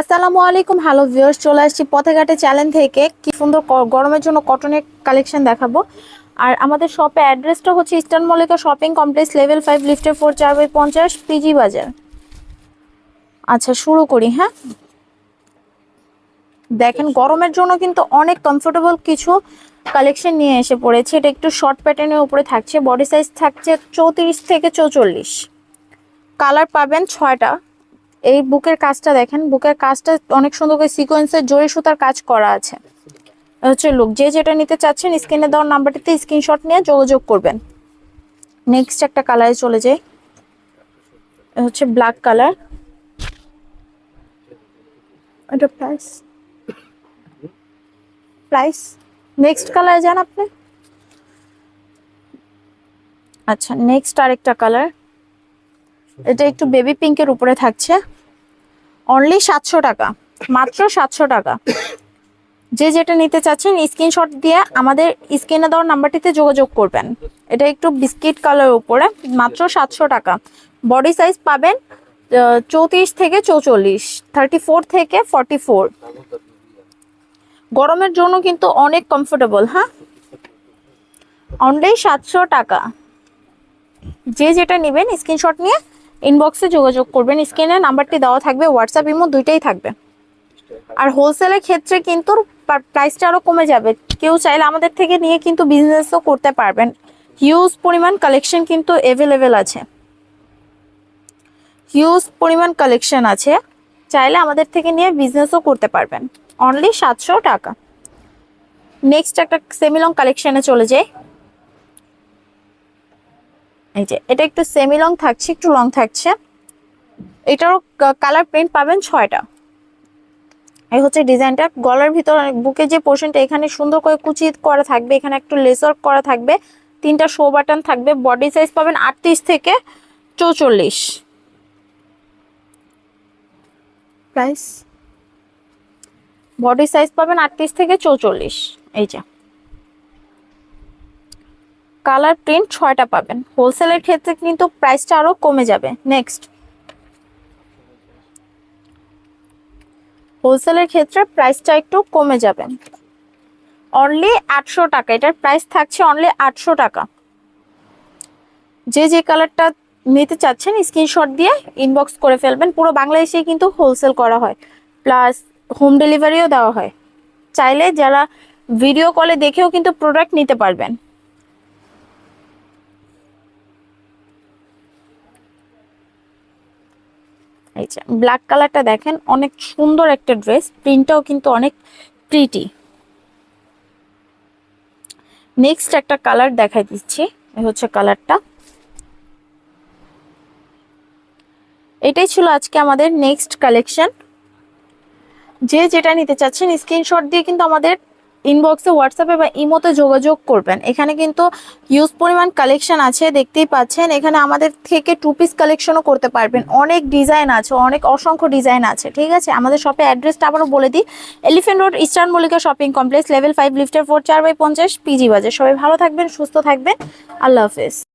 আসসালামু আলাইকুম hello viewers চলে আসছি পথেঘাটে চ্যানেল থেকে। কি সুন্দর গরমের জন্য কটনের কালেকশন দেখাবো। আর আমাদের শপে অ্যাড্রেসটা হচ্ছে Eastern Mallika Shopping Complex level five লিফটের ফোর চার বাই পঞ্চাশ পিজি বাজার। আচ্ছা শুরু করি হ্যাঁ? দেখেন গরমের জন্য কিন্তু অনেক কমফোর্টেবল কিছু কালেকশন নিয়ে এসে পড়েছে। এটা একটু শর্ট প্যাটার্নের উপরে থাকছে। বডি সাইজ থাকছে চৌত্রিশ থেকে চৌচল্লিশ। কালার পাবেন ছয়টা। এই বুকের কাজটা দেখেন, বুকের কাজটা অনেক সুন্দর করে সিকোয়েন্সের জরি সুতার কাজ করা আছে। হচ্ছে লুক যে যেটা নিতে চাচ্ছেন স্ক্রিনে দেওয়ার নাম্বারটিতে স্ক্রিনশট নিয়ে যোগাযোগ করবেন। নেক্সট একটা কালারে চলে যাই। হচ্ছে ব্ল্যাক কালার এটা প্রাইস প্রাইস নেক্সট কালার যান আপনি। আচ্ছা নেক্সট আরেকটা কালার এটা একটু বেবি পিঙ্কের উপরে থাকছে। অনলি সাতশো টাকা। মাত্র সাতশো টাকা। যে যেটা নিতে চাচ্ছেন স্ক্রিনশট দিয়ে আমাদের স্ক্রিনে দেওয়ার নাম্বারটিতে যোগাযোগ করবেন। এটা একটু বিস্কিট কালার উপরে। মাত্র সাতশো টাকা। বডি সাইজ পাবেন চৌত্রিশ থেকে চৌচল্লিশ থার্টি ফোর থেকে ফর্টি ফোর গরমের জন্য কিন্তু অনেক কমফোর্টেবল হ্যাঁ? অনলি সাতশো টাকা। যে যেটা নেবেন স্ক্রিনশট নিয়ে ইনবক্সে যোগাযোগ করবেন স্ক্রিনে নাম্বারটি দেওয়া থাকবে হোয়াটসঅ্যাপ ইমো দুইটাই থাকবে। আর হোলসেলের ক্ষেত্রে কিন্তু প্রাইসটা আরও কমে যাবে। কেউ চাইলে আমাদের থেকে নিয়ে কিন্তু বিজনেসও করতে পারবেন। হিউজ পরিমাণ কালেকশন কিন্তু অ্যাভেলেবেল আছে। হিউজ পরিমাণ কালেকশন আছে। চাইলে আমাদের থেকে নিয়ে বিজনেসও করতে পারবেন। অনলি সাতশো টাকা। নেক্সট একটা সেমিলং কালেকশনে চলে যাই। এই যে এটা একটু সেমি লং থাকছে একটু লং থাকছে। এটারও কালার প্রিন্ট পাবেন ছয়টা। এই হচ্ছে ডিজাইনটা গলার ভিতর বুকে যে পোর্শনটা এখানে সুন্দর করে কুচি করা থাকবে এখানে একটু লেসার করা থাকবে তিনটা শো বাটন থাকবে বডি সাইজ পাবেন আটত্রিশ থেকে চৌচল্লিশ। প্রাইস বডি সাইজ পাবেন আটত্রিশ থেকে চৌচল্লিশ। এই যে। কালার প্রিন্ট ছয়টা পাবেন। হোলসেলের ক্ষেত্রে কিন্তু প্রাইসটা আরও কমে যাবে। নেক্সট হোলসেলের ক্ষেত্রে প্রাইসটা একটু কমে যাবে। অনলি আটশো টাকা। এটার প্রাইস থাকছে অনলি আটশো টাকা। যে যে কালারটা নিতে চাচ্ছেন স্ক্রিনশট দিয়ে ইনবক্স করে ফেলবেন। পুরো বাংলাদেশেই কিন্তু হোলসেল করা হয়। প্লাস হোম ডেলিভারিও দেওয়া হয়। চাইলে যারা ভিডিও কলে দেখেও কিন্তু প্রোডাক্ট নিতে পারবেন। এই যে ব্ল্যাক কালারটা দেখেন, অনেক সুন্দর একটা ড্রেস প্রিন্টটাও কিন্তু অনেক প্রিটি নেক্সট একটা কালার দেখাই দিচ্ছি হচ্ছে কালারটা এটাই ছিল আজকে আমাদের নেক্সট কালেকশন যে যেটা নিতে চাচ্ছেন স্ক্রিনশট দিয়ে কিন্তু আমাদের ইনবক্সে হোয়াটসঅ্যাপে বা ইমোতে যোগাযোগ করবেন। এখানে কিন্তু হিউজ পরিমাণ কালেকশন আছে, দেখতেই পাচ্ছেন। এখানে আমাদের থেকে টু পিস কালেকশনও করতে পারবেন। অনেক ডিজাইন আছে, অনেক অসংখ্য ডিজাইন আছে, ঠিক আছে? আমাদের শপে অ্যাড্রেসটা আবারও বলে দিই। Elephant Road Eastern Mallika Shopping Complex level five লিফটার four চার বাই পঞ্চাশ পিজি বাজে সবাই ভালো থাকবেন, সুস্থ থাকবেন। আল্লাহ হাফেজ।